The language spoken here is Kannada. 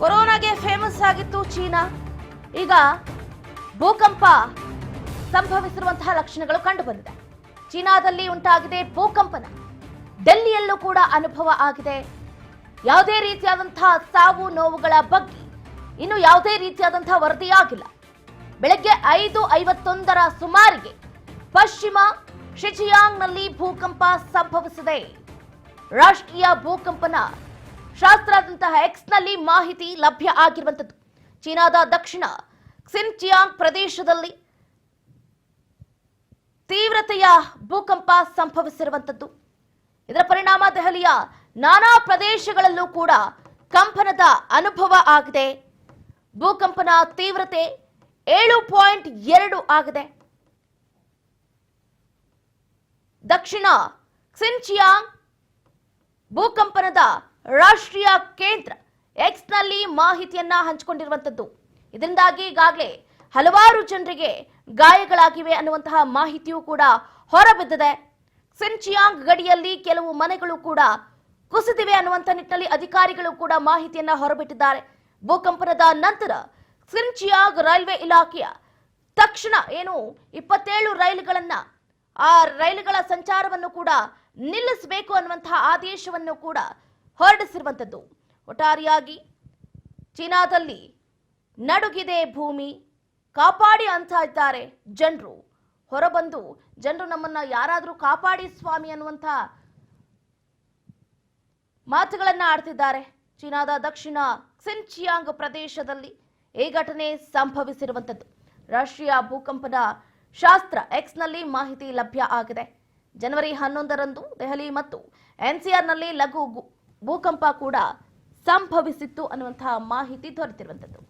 ಕೊರೋನಾಗೆ ಫೇಮಸ್ ಆಗಿತ್ತು ಚೀನಾ. ಈಗ ಭೂಕಂಪ ಸಂಭವಿಸಿರುವಂತಹ ಲಕ್ಷಣಗಳು ಕಂಡುಬಂದಿದೆ. ಚೀನಾದಲ್ಲಿ ಉಂಟಾಗಿದೆ ಭೂಕಂಪನ. ಡೆಲ್ಲಿಯಲ್ಲೂ ಕೂಡ ಅನುಭವ ಆಗಿದೆ. ಯಾವುದೇ ರೀತಿಯಾದಂತಹ ಸಾವು ನೋವುಗಳ ಬಗ್ಗೆ ಇನ್ನು ಯಾವುದೇ ರೀತಿಯಾದಂತಹ ವರದಿಯಾಗಿಲ್ಲ. ಬೆಳಗ್ಗೆ ಐದು ಐವತ್ತೊಂದರ ಸುಮಾರಿಗೆ ಪಶ್ಚಿಮ ಶಿಚಿಯಾಂಗ್ನಲ್ಲಿ ಭೂಕಂಪ ಸಂಭವಿಸಿದೆ. ರಾಷ್ಟ್ರೀಯ ಭೂಕಂಪನ ಶಾಸ್ತ್ರಾದಂತಹ ಎಕ್ಸ್ನಲ್ಲಿ ಮಾಹಿತಿ ಲಭ್ಯ ಆಗಿರುವಂಥದ್ದು. ಚೀನಾದ ದಕ್ಷಿಣ ಕ್ಸಿನ್ಚಿಯಾಂಗ್ ಪ್ರದೇಶದಲ್ಲಿ ತೀವ್ರತೆಯ ಭೂಕಂಪ ಸಂಭವಿಸಿರುವಂಥದ್ದು. ಇದರ ಪರಿಣಾಮ ದೆಹಲಿಯ ನಾನಾ ಪ್ರದೇಶಗಳಲ್ಲೂ ಕೂಡ ಕಂಪನದ ಅನುಭವ ಆಗಿದೆ. ಭೂಕಂಪನ ತೀವ್ರತೆ ಏಳು ಪಾಯಿಂಟ್ ಎರಡು ಆಗಿದೆ. ದಕ್ಷಿಣ ಕ್ಸಿನ್ಚಿಯಾಂಗ್ ಭೂಕಂಪನದ ರಾಷ್ಟ್ರೀಯ ಕೇಂದ್ರ ಎಕ್ಸ್ನಲ್ಲಿ ಮಾಹಿತಿಯನ್ನ ಹಂಚಿಕೊಂಡಿರುವಂತದ್ದು. ಇದರಿಂದಾಗಿ ಈಗಾಗಲೇ ಹಲವಾರು ಜನರಿಗೆ ಗಾಯಗಳಾಗಿವೆ ಅನ್ನುವಂತಹ ಮಾಹಿತಿಯೂ ಕೂಡ ಹೊರಬಿದ್ದಿದೆ. ಸಿನ್ಚಿಯಾಂಗ್ ಗಡಿಯಲ್ಲಿ ಕೆಲವು ಮನೆಗಳು ಕೂಡ ಕುಸಿದಿವೆ ಅನ್ನುವಂಥ ನಿಟ್ಟಿನಲ್ಲಿ ಅಧಿಕಾರಿಗಳು ಕೂಡ ಮಾಹಿತಿಯನ್ನ ಹೊರಬಿಟ್ಟಿದ್ದಾರೆ. ಭೂಕಂಪನದ ನಂತರ ಸಿನ್ಚಿಯಾಂಗ್ ರೈಲ್ವೆ ಇಲಾಖೆಯ ತಕ್ಷಣ ಏನು ಇಪ್ಪತ್ತೇಳು ರೈಲುಗಳನ್ನ, ಆ ರೈಲುಗಳ ಸಂಚಾರವನ್ನು ಕೂಡ ನಿಲ್ಲಿಸಬೇಕು ಅನ್ನುವಂತಹ ಆದೇಶವನ್ನು ಕೂಡ ಹೊರಡಿಸಿರುವಂಥದ್ದು. ಒಟ್ಟಾರೆಯಾಗಿ ಚೀನಾದಲ್ಲಿ ನಡುಗಿದೆ ಭೂಮಿ, ಕಾಪಾಡಿ ಅಂತ ಇದ್ದಾರೆ ಜನರು. ಹೊರಬಂದು ಜನರು ನಮ್ಮನ್ನ ಯಾರಾದರೂ ಕಾಪಾಡಿ ಸ್ವಾಮಿ ಅನ್ನುವಂಥ ಮಾತುಗಳನ್ನು ಆಡ್ತಿದ್ದಾರೆ ಚೀನಾದ ದಕ್ಷಿಣ ಕ್ಸಿನ್ಚಿಯಾಂಗ್ ಪ್ರದೇಶದಲ್ಲಿ. ಈ ಘಟನೆ ಸಂಭವಿಸಿರುವಂಥದ್ದು. ರಾಷ್ಟ್ರೀಯ ಭೂಕಂಪನ ಶಾಸ್ತ್ರ ಎಕ್ಸ್ನಲ್ಲಿ ಮಾಹಿತಿ ಲಭ್ಯ ಆಗಿದೆ. ಜನವರಿ ಹನ್ನೊಂದರಂದು ದೆಹಲಿ ಮತ್ತು ಎನ್ಸಿಆರ್ನಲ್ಲಿ ಲಘು ಭೂಕಂಪ ಕೂಡ ಸಂಭವಿಸಿತ್ತು ಅನ್ನುವಂತಹ ಮಾಹಿತಿ ದೊರೆತಿರುವಂಥದ್ದು